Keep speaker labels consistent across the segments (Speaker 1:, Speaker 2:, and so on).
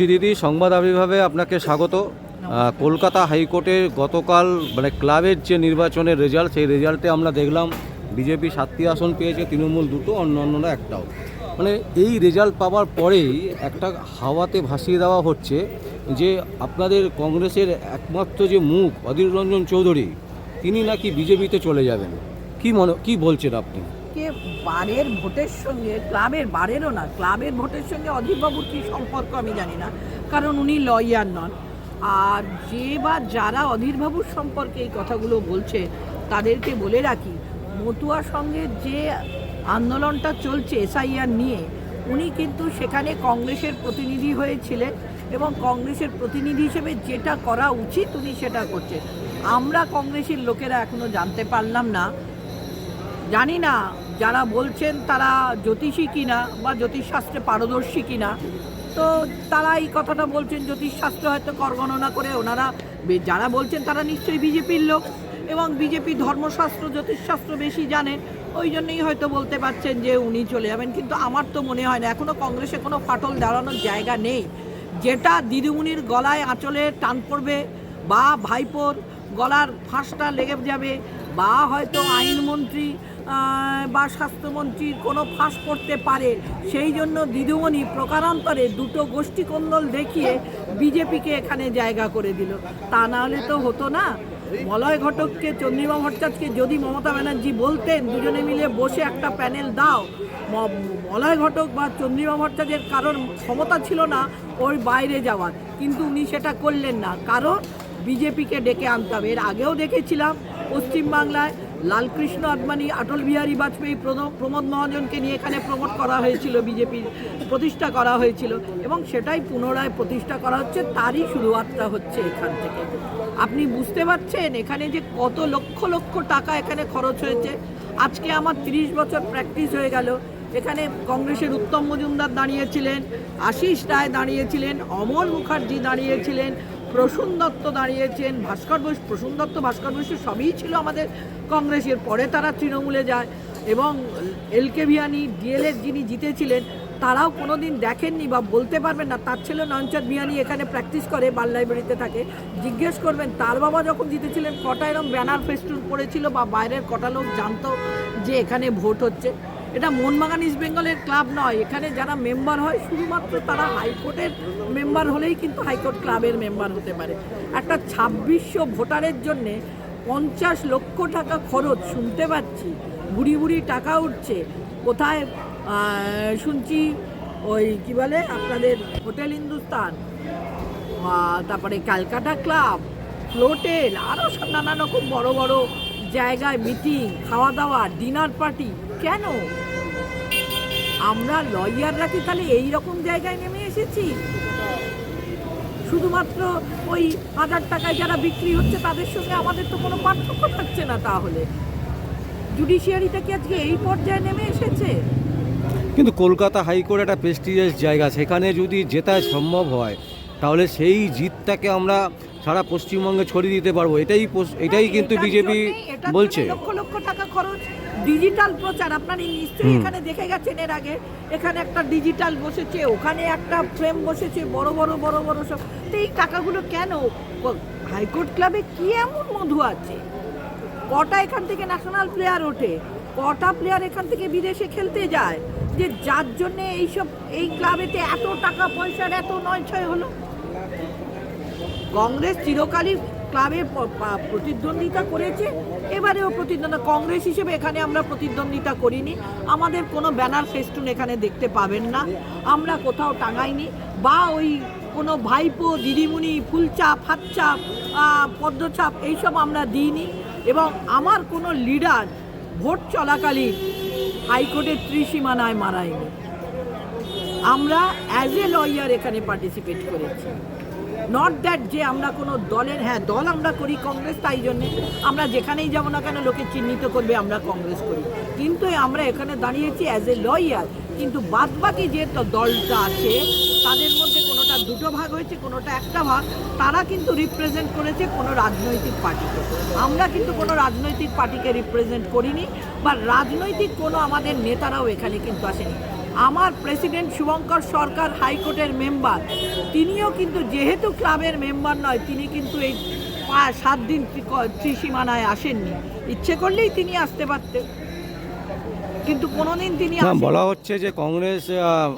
Speaker 1: দিদি, সংবাদ আবির্ভাবে আপনাকে স্বাগত। কলকাতা হাইকোর্টে গতকাল মানে ক্লাবের যে নির্বাচনের রেজাল্ট, সেই রেজাল্টে আমরা দেখলাম বিজেপি সাতটি আসন পেয়েছে, তৃণমূল দুটো অন্য অন্যরা একটাও। মানে এই রেজাল্ট পাওয়ার পরেই একটা হাওয়াতে ভাসিয়ে দেওয়া হচ্ছে যে আপনাদের কংগ্রেসের একমাত্র যে মুখ, অধীর রঞ্জন চৌধুরী, তিনি নাকি বিজেপিতে চলে যাবেন। কি মনে, কি বলছেন আপনি?
Speaker 2: কে বারের ভোটের সঙ্গে, ক্লাবের বারেরও না, ক্লাবের ভোটের সঙ্গে অধীরবাবুর কী সম্পর্ক আমি জানি না, কারণ উনি লয়ার নন। আর যে বা যারা অধীরবাবুর সম্পর্কে এই কথাগুলো বলছে, তাদেরকে বলে রাখি, মতুয়ার সঙ্গে যে আন্দোলনটা চলছে এসআইআর নিয়ে, উনি কিন্তু সেখানে কংগ্রেসের প্রতিনিধি হয়েছিলেন এবং কংগ্রেসের প্রতিনিধি হিসেবে যেটা করা উচিত উনি সেটা করছেন। আমরা কংগ্রেসের লোকেরা এখনও জানতে পারলাম না। জানি না যারা বলছেন তারা জ্যোতিষী কিনা বা জ্যোতিষশাস্ত্রে পারদর্শী কিনা, তো তারা এই কথাটা বলছেন জ্যোতিষশাস্ত্র হয়তো করগণনা করে ওনারা যারা বলছেন তারা নিশ্চয়ই বিজেপির লোক এবং বিজেপি ধর্মশাস্ত্র, জ্যোতিষশাস্ত্র বেশি জানেন ওই জন্যই হয়তো বলতে পারছেন যে উনি চলে যাবেন। কিন্তু আমার তো মনে হয় না এখনও কংগ্রেসে কোনো ফাটল দাঁড়ানোর জায়গা নেই। যেটা দিদিমণির গলায় আঁচলে টান পড়বে বা ভাইপোর গলার ফাঁসটা লেগে যাবে বা হয়তো আইনমন্ত্রী বা স্বাস্থ্যমন্ত্রীর কোনো ফাঁস করতে পারে। সেই জন্য দিদিমণি প্রকারান্তরে দুটো গোষ্ঠী কন্দল দেখিয়ে বিজেপিকে এখানে জায়গা করে দিল। তা না হলে তো হতো না। মলয় ঘটককে, চন্দ্রিমা ভট্টাচার্যকে যদি মমতা ব্যানার্জি বলতেন, দুজনে মিলে বসে একটা প্যানেল দাও। মলয় ঘটক বা চন্দ্রিমা ভট্টাচার্যের কারোর ক্ষমতা ছিল না ওর বাইরে যাওয়ার। কিন্তু উনি সেটা করলেন না। কারণ বিজেপিকে ডেকে আনতে হবে। এর আগেও দেখেছিলাম, পশ্চিমবাংলায় লালকৃষ্ণ আদবানি অটল বিহারী বাজপেয়ী প্রমোদ মহাজনকে নিয়ে এখানে প্রমোট করা হয়েছিল, বিজেপির প্রতিষ্ঠা করা হয়েছিল এবং সেটাই পুনরায় প্রতিষ্ঠা করা হচ্ছে, তারই শুরুয়াতটা হচ্ছে এখান থেকে। আপনি বুঝতে পারছেন এখানে যে কত লক্ষ লক্ষ টাকা এখানে খরচ হয়েছে? আজকে আমার তিরিশ বছর প্র্যাকটিস হয়ে গেল। এখানে কংগ্রেসের উত্তম মজুমদার দাঁড়িয়েছিলেন, আশিস রায় দাঁড়িয়েছিলেন, অমল মুখার্জি দাঁড়িয়েছিলেন প্রসূন দত্ত দাঁড়িয়েছেন, ভাস্কর বসু প্রসূন দত্ত, ভাস্কর বসু সবই ছিল আমাদের কংগ্রেসের। পরে তারা তৃণমূলে যায় এবং এল কে ভিয়ানি ডিএলএর যিনি জিতেছিলেন, তারাও কোনোদিন দেখেননি বা বলতে পারবেন না। তার ছেলে নয়নচাঁদ বিয়ানি এখানে প্র্যাকটিস করে, বাল লাইব্রেরিতে থাকে। জিজ্ঞেস করবেন, তার বাবা যখন জিতেছিলেন, কটা এরকম ব্যানার ফেস্টুন পড়েছিল বা বাইরের কটা লোক জানতো যে এখানে ভোট হচ্ছে? এটা মোহনবাগান ইস্ট বেঙ্গলের ক্লাব নয়। এখানে যারা মেম্বার হয়, শুধুমাত্র তারা হাইকোর্টের মেম্বার হলেই কিন্তু হাইকোর্ট ক্লাবের মেম্বার হতে পারে। একটা ছাব্বিশশো ভোটারের জন্যে পঞ্চাশ লক্ষ টাকা খরচ, শুনতে পাচ্ছি। বুড়ি বুড়ি টাকা উঠছে। কোথায়? শুনছি ওই কি বলে? আপনাদের হোটেল হিন্দুস্তান। তারপরে ক্যালকাটা ক্লাব, ফ্লোটেল আরও নানা রকম বড় বড় জায়গায় মিটিং, খাওয়া দাওয়া, ডিনার পার্টি। কেন? আমরা লয়াররা কি তাহলে এই রকম জায়গায় নেমে এসেছি? শুধুমাত্র ওই হাজার টাকায় যারা বিক্রি হচ্ছে তাদের সঙ্গে আমাদের তো কোনো পার্থক্য থাকছে না তাহলে। জুডিশিয়ারিটা কি আজকে এই পর্যায়ে নেমে এসেছে?
Speaker 1: কিন্তু কলকাতা হাইকোর্ট একটা প্রেস্টিজিয়াস জায়গা সেখানে যদি জেতা সম্ভব হয় তাহলে সেই জিতটাকে আমরা সারা পশ্চিমবঙ্গে ছড়িয়ে দিতে পারব। এটাই এটাই কিন্তু বিজেপি বলছে।
Speaker 2: লক্ষ লক্ষ টাকা খরচ? ডিজিটাল প্রচার আপনারা নিশ্চয়ই
Speaker 1: হুম।
Speaker 2: এখানে দেখে গেছেন এর আগে। এখানে একটা ডিজিটাল বসেছে ওখানে একটা ফ্রেম বসেছে বড় বড় বড় বড় সব। তো এই টাকাগুলো কেন? হাইকোর্ট ক্লাবে কি এমন মধু আছে? কটা এখান থেকে ন্যাশনাল প্লেয়ার ওঠে? কটা প্লেয়ার এখান থেকে বিদেশে খেলতে যায়? যে যার জন্য এইসব এই ক্লাবেতে এত টাকা পয়সার এত নয় ছয় হলো? কংগ্রেস চিরকালই ক্লাবে প্রতিদ্বন্দ্বিতা করেছে। এবারেও প্রতিদ্বন্দ্বিতা, কংগ্রেস হিসেবে এখানে আমরা প্রতিদ্বন্দ্বিতা করিনি। আমাদের কোনো ব্যানার ফেস্টুন এখানে দেখতে পাবেন না। আমরা কোথাও টাঙাইনি। বা ওই কোনো ভাইপো, দিদিমণি, ফুলচাপ, হাতচাপ পদ্মচাপ এইসব আমরা দিইনি। এবং আমার কোনো লিডার ভোট চলাকালীন হাইকোর্টের ত্রিসীমানায় মারায়নি। আমরা অ্যাজ এ লয়ার এখানে পার্টিসিপেট করেছি। নট দ্যাট যে আমরা কোনো দলের হ্যাঁ দল আমরা করি কংগ্রেস, তাই জন্যে আমরা যেখানেই যাব না কেন লোকে চিহ্নিত করবে আমরা কংগ্রেস করি। কিন্তু আমরা এখানে দাঁড়িয়েছি অ্যাজ এ লয়ার কিন্তু বাদবাকি যে দলটা আছে, তাদের মধ্যে কোনোটা দুটো ভাগ হয়েছে, কোনোটা একটা ভাগ, তারা কিন্তু রিপ্রেজেন্ট করেছে কোনো রাজনৈতিক পার্টিকে। আমরা কিন্তু কোনো রাজনৈতিক পার্টিকে রিপ্রেজেন্ট করিনি, বা রাজনৈতিক কোনো আমাদের নেতারাও এখানে কিন্তু আসেনি। আমার প্রেসিডেন্ট শুভঙ্কর সরকার হাইকোর্টের মেম্বার। তিনিও কিন্তু যেহেতু ক্লাবের মেম্বার নয় তিনি কিন্তু এই সাত দিন ত্রিসীমানায় আসেননি। ইচ্ছে করলেই তিনি আসতে পারতেন। কিন্তু কোনোদিন তিনি
Speaker 1: বলা হচ্ছে যে কংগ্রেস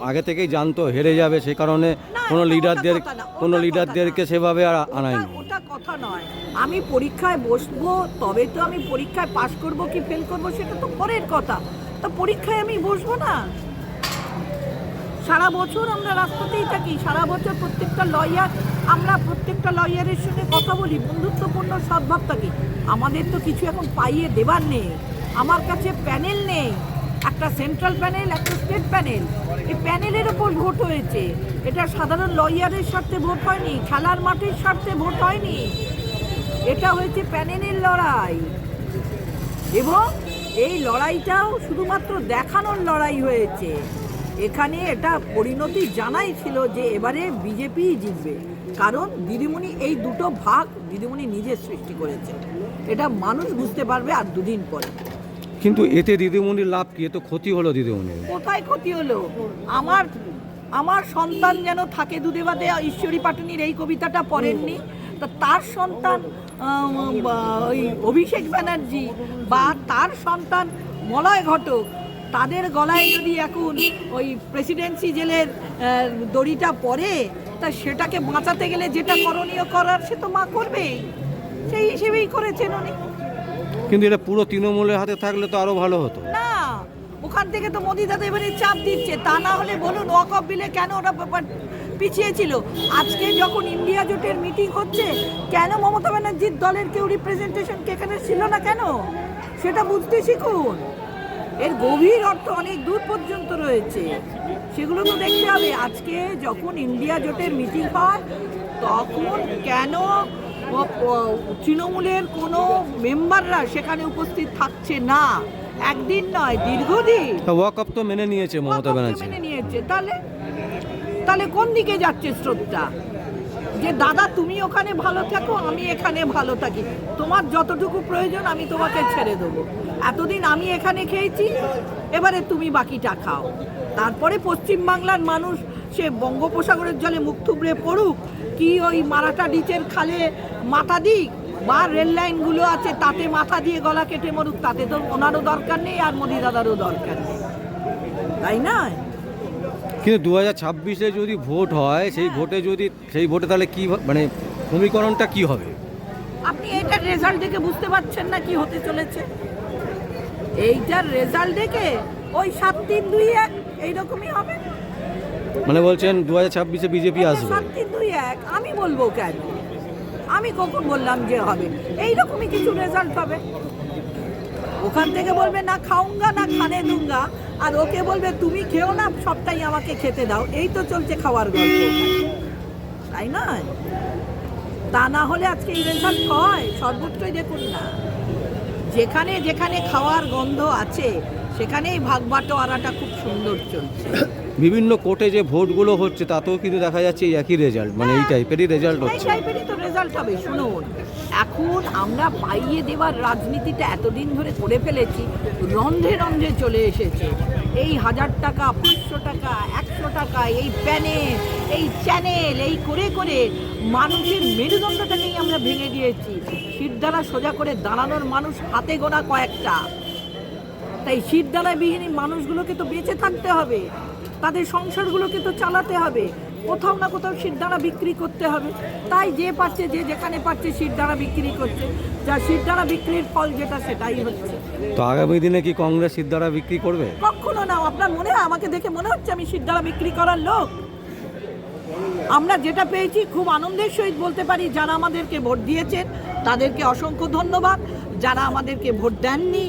Speaker 1: আগে থেকেই জানতো হেরে যাবে সে কারণে কোনো লিডারদের কোনো লিডারদেরকে সেভাবে আর আনায়নি।
Speaker 2: ওটা কথা নয়। আমি পরীক্ষায় বসবো তবে তো আমি পরীক্ষায় পাশ করব কি ফেল করব সেটা তো পরের কথা। তো পরীক্ষায় আমি বসবো না। সারা বছর আমরা রাস্তাতেই থাকি, সারা বছর প্রত্যেকটা লয়ার আমরা প্রত্যেকটা লয়ারের সঙ্গে কথা বলি, বন্ধুত্বপূর্ণ সদ্ভাব থাকি। আমাদের তো কিছু এখন পাইয়ে দেবার নেই, আমার কাছে প্যানেল নেই, একটা সেন্ট্রাল প্যানেল একটা স্টেট প্যানেল এই প্যানেলের ওপর ভোট হয়েছে। এটা সাধারণ লয়ারের স্বার্থে ভোট হয়নি, খেলার মাঠের স্বার্থে ভোট হয়নি। এটা হয়েছে প্যানেলের লড়াই। এবং এই লড়াইটাও শুধুমাত্র দেখানোর লড়াই হয়েছে। এখানে এটা পরিণতি জানাই ছিল যে এবারে বিজেপি জিতবে। কারণ দিদিমণি এই দুটো ভাগ দিদিমণি নিজে সৃষ্টি করেছে। এটা মানুষ বুঝতে পারবে আর দুদিন পরে।
Speaker 1: কিন্তু এতে দিদিমণির লাভ কি? এ তো ক্ষতি হলো দিদিমণির।
Speaker 2: কোথায় ক্ষতি হলো? আমার আমার সন্তান যেন থাকে দুধে বাদে ঈশ্বরী পাটুনির এই কবিতাটা পড়েননি। তা তার সন্তান ওই অভিষেক ব্যানার্জি বা তার সন্তান মলয় ঘটক তাদের গলায় যদি এখন ওই প্রেসিডেন্সি জেলের দড়িটা পড়ে তা সেটাকে বাঁচাতে গেলে যেটা করণীয় করার সে তো মা করবেই। সেই হিসেবেই করেছেন উনি।
Speaker 1: কিন্তু এটা পুরো তৃণমূলের হাতে থাকলে তো আরও ভালো হতো।
Speaker 2: না ওখান থেকে তো মোদি দাদা এবারে চাপ দিচ্ছে। তা না হলে বলুন ওয়াকফ বিলে কেন ওটা ব্যাপার পিছিয়ে ছিল আজকে যখন ইন্ডিয়া জোটের মিটিং হচ্ছে কেন মমতা ব্যানার্জির দলের কেউ রিপ্রেজেন্টেশন এখানে ছিল না কেন? সেটা বুঝতে শিখুন। এর গভীর অর্থ অনেক দূর পর্যন্ত রয়েছে। সেগুলো তো দেখতে হবে। আজকে যখন ইন্ডিয়া জোটের মিটিং হয় তখন কেন তৃণমূলের কোনো মেম্বাররা সেখানে উপস্থিত থাকছে না? একদিন নয় দীর্ঘদিন।
Speaker 1: ওয়াকআপ তো মেনে নিয়েছে মমতা ব্যানার্জি।
Speaker 2: মেনে নিয়েছে। তাহলে তাহলে কোন দিকে যাচ্ছে স্রোতটা যে, দাদা, তুমি ওখানে ভালো থাকো, আমি এখানে ভালো থাকি। তোমার যতটুকু প্রয়োজন, আমি তোমাকে ছেড়ে দেবো। এতদিন আমি এখানে খেয়েছি, এবারে তুমি বাকিটা খাও। তারপরে পশ্চিম বাংলার মানুষ, সে বঙ্গোপসাগরের জলে মুখ থুবড়ে পড়ুক, কি ওই মারাঠা ডিচের খালে মাথা দিক? বা রেল লাইনগুলো আছে, তাতে মাথা দিয়ে গলা কেটে মরুক, তাতে তো ওনারও দরকার নেই, আর মোদি দাদারও দরকার নেই। তাই না
Speaker 1: কিন্তু দু হাজার ছাব্বিশে যদি ভোট হয় সেই ভোটে যদি সেই ভোটে তাহলে কি মানে সমীকরণটা কি হবে?
Speaker 2: আপনি এইটার রেজাল্ট দেখে বুঝতে পারছেন না কি হতে চলেছে? এইটার রেজাল্ট দেখে ওই সাত তিন দুই এক এইরকমই হবে?
Speaker 1: মানে বলছেন দু হাজার ছাব্বিশে বিজেপি আসবে।
Speaker 2: সাত তিন দুই এক আমি বলব কেন? আমি কখন বললাম যে হবে? এইরকমই কিছু রেজাল্ট হবে ওখান থেকে বলবে, না খাউঙ্গা না খানে দুঙ্গা। আর ওকে বলবে, তুমি খেও না, সবটাই আমাকে খেতে দাও। এই তো চলছে খাওয়ার গল্প। তাই নয় তা না হলে আজকে এই রেজাল্ট হয় সর্বোচ্চই দেখুন না। যেখানে যেখানে খাওয়ার গন্ধ আছে, সেখানেই ভাগ বাটোয়ারাটা খুব সুন্দর চলছে।
Speaker 1: বিভিন্ন কোর্টে যে ভোটগুলো হচ্ছে তাতেও কিন্তু দেখা যাচ্ছে এই একই রেজাল্ট মানে এই টাইপেরই রেজাল্ট
Speaker 2: এই
Speaker 1: হচ্ছে।
Speaker 2: টাইপেরই তো রেজাল্ট হবে শুনুন। এখন আমরা পাইয়ে দেওয়ার রাজনীতিটা এতদিন ধরে করে ফেলেছি রন্ধে রন্ধে চলে এসেছে। এই হাজার টাকা পাঁচশো টাকা একশো টাকা এই প্যানেল এই চ্যানেল এই করে করে মানুষের মেরুদণ্ডটাকেই আমরা ভেঙে দিয়েছি। শিরদাঁড়া সোজা করে দাঁড়ানোর মানুষ হাতে গোনা কয়েকটা। তাই শীতদানায় বিহীন মানুষগুলোকে তো বেঁচে থাকতে হবে। তাদের সংসারগুলোকে তো চালাতে হবে। কোথাও না কোথাও শীতদানা বিক্রি করতে হবে। তাই যে পাচ্ছে যে যেখানে পাচ্ছে শীতদানা বিক্রি করছে। যা শীতদানা বিক্রির ফল যেটা সেটাই হচ্ছে।
Speaker 1: তো আগামী দিনে কি কংগ্রেস সিদ্ধারা বিক্রি করবে?
Speaker 2: কখনো না আপনার মনে হয় আমাকে দেখে মনে হচ্ছে আমি শীতদানা বিক্রি করার লোক? আমরা যেটা পেয়েছি খুব আনন্দের সহিত বলতে পারি যারা আমাদেরকে ভোট দিয়েছেন তাদেরকে অসংখ্য ধন্যবাদ। যারা আমাদেরকে ভোট দেননি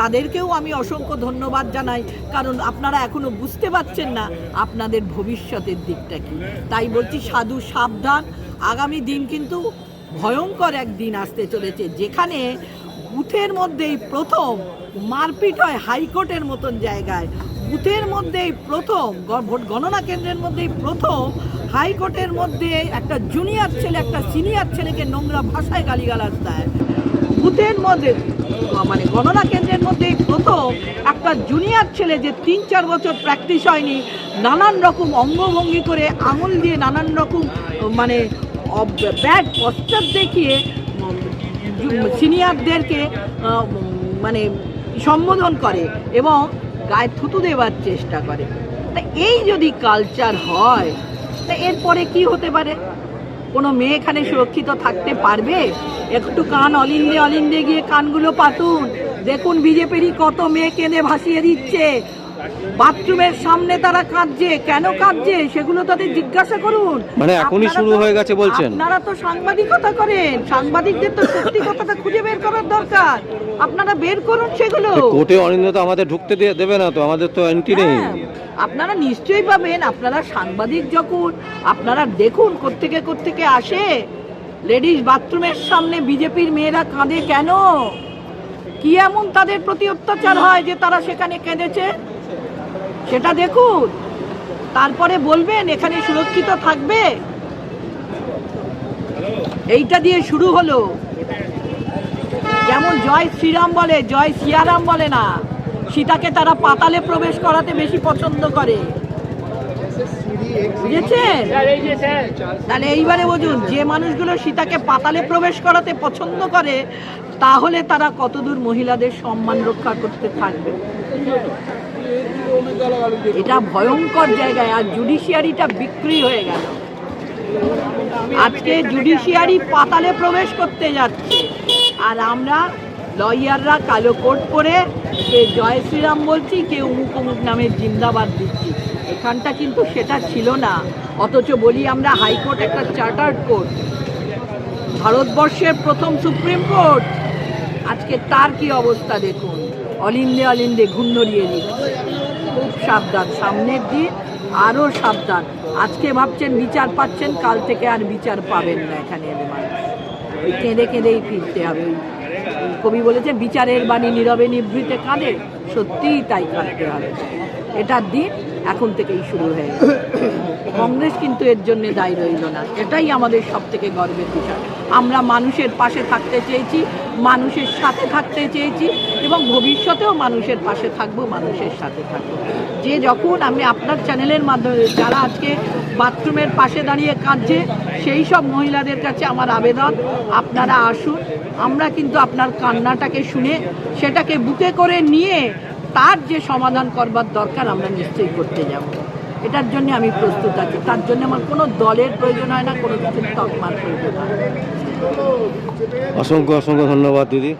Speaker 2: তাদেরকেও আমি অসংখ্য ধন্যবাদ জানাই, কারণ আপনারা এখনও বুঝতে পারছেন না আপনাদের ভবিষ্যতের দিকটা কি। তাই বলছি, সাধু সাবধান। আগামী দিন কিন্তু ভয়ঙ্কর এক দিন আসতে চলেছে, যেখানে বুথের মধ্যেই প্রথম মারপিট হয় হাইকোর্টের মতন জায়গায়। বুথের মধ্যেই প্রথম ভোট গণনা কেন্দ্রের মধ্যেই প্রথম হাইকোর্টের মধ্যে একটা জুনিয়র ছেলে, একটা সিনিয়র ছেলেকে নোংরা ভাষায় গালিগালাজ দেয়। বুথের মধ্যে মানে গণনা কেন্দ্রের মধ্যে প্রথম একটা জুনিয়র ছেলে যে তিন, চার বছর প্র্যাকটিস হয়নি, নানান রকম অঙ্গভঙ্গি করে আঙুল দিয়ে নানান রকম মানে ব্যাড পশ্চাৎ দেখিয়ে সিনিয়রদেরকে মানে সম্বোধন করে এবং গায়ে থুতু দেওয়ার চেষ্টা করে। তা এই যদি কালচার হয়, তা এরপরে কি হতে পারে? কোনো মেয়ে এখানে সুরক্ষিত থাকতে পারবে? একটু কান অলিন্দে অলিন্দে গিয়ে কানগুলো পাতুন। দেখুন বিজেপিরই কত মেয়ে কেঁদে ভাসিয়ে দিচ্ছে। বাথরুমের সামনে তারা কাঁদছে। কেন কাঁদছে? সেগুলো তাদের জিজ্ঞাসা করুন।
Speaker 1: মানে এখনই
Speaker 2: আপনারা
Speaker 1: শুরু হয়ে গেছে বলছেন?
Speaker 2: আপনারা তো সাংবাদিকতা করেন। সাংবাদিকদের তো সত্যি কথাটা খুঁজে বের করার দরকার। আপনারা বের করুন সেগুলো।
Speaker 1: কোর্টে অনিন্দ তো আমাদের ঢুকতে দেবে না তো আমাদের তো এন্ট্রি নেই।
Speaker 2: হ্যাঁ, আপনারা নিশ্চয়ই পাবেন। আপনারা সাংবাদিক যখন আপনারা দেখুন কোত্থেকে কোত্থেকে আসে। লেডিস বাথরুমের সামনে বিজেপির মেয়েরা কাঁদে কেন? কি এমন তাদের প্রতি অত্যাচার হয় যে তারা সেখানে কেঁদেছে? সেটা দেখুন। তারপরে বলবেন, এখানে সুরক্ষিত থাকবে। এইটা দিয়ে শুরু হলো। যেমন জয় শ্রীরাম বলে, জয় সিয়ারাম বলে না, সীতাকে তারা পাতালে প্রবেশ করাতে বেশি পছন্দ করে। তাহলে এইবারে বুঝুন যে মানুষগুলো সীতাকে পাতালে প্রবেশ করাতে পছন্দ করে, তাহলে তারা কতদূর মহিলাদের সম্মান রক্ষা করতে থাকবে? এটা ভয়ঙ্কর জায়গায়, আর জুডিশিয়ারিটা বিক্রি হয়ে গেল। আজকে জুডিশিয়ারি পাতালে প্রবেশ করতে যাচ্ছে। আর আমরা লয়াররা কালো কোট পরে, কে জয় শ্রীরাম বলছি, কে অমুক অমুক নামের জিন্দাবাদ দিচ্ছি। এখানটা কিন্তু সেটা ছিল না। অথচ বলি আমরা হাইকোর্ট একটা চার্টার্ড কোর্ট। ভারতবর্ষের প্রথম সুপ্রিম কোর্ট। আজকে তার কি অবস্থা দেখুন। অলিন্দে অলিন্দে ঘুন্নরিয়ে দিচ্ছে। খুব সাবধান, সামনের দিন আরও সাবধান। আজকে ভাবছেন বিচার পাচ্ছেন, কাল থেকে আর বিচার পাবেন না এখানে এলে মানুষ। ওই কেঁদে কেঁদেই ফিরতে হবে। কবি বলেছে বিচারের বাণী নীরবে নিভৃতে কাঁদে, সত্যিই তাই কাঁদতে হবে। এটার দিন এখন থেকেই শুরু হয়ে কংগ্রেস কিন্তু এর জন্য দায়ী রইল না। এটাই আমাদের সব থেকে গর্বের বিষয়। আমরা মানুষের পাশে থাকতে চেয়েছি মানুষের সাথে থাকতে চেয়েছি এবং ভবিষ্যতেও মানুষের পাশে থাকব, মানুষের সাথে থাকব। যে যখন আমি আপনার চ্যানেলের মাধ্যমে যারা আজকে বাথরুমের পাশে দাঁড়িয়ে কাঁদছে, সেই সব মহিলাদের কাছে আমার আবেদন, আপনারা আসুন, আমরা কিন্তু আপনার কান্নাটাকে শুনে সেটাকে বুকে করে নিয়ে তার যে সমাধান করবার দরকার আমরা নিশ্চয়ই করতে যাব। এটার জন্য আমি প্রস্তুত আছি। তার জন্য আমার কোনো দলের প্রয়োজন হয় না, কোনো কিছু তকমার প্রয়োজন হয়
Speaker 1: অসংখ্য অসংখ্য ধন্যবাদ দিদি।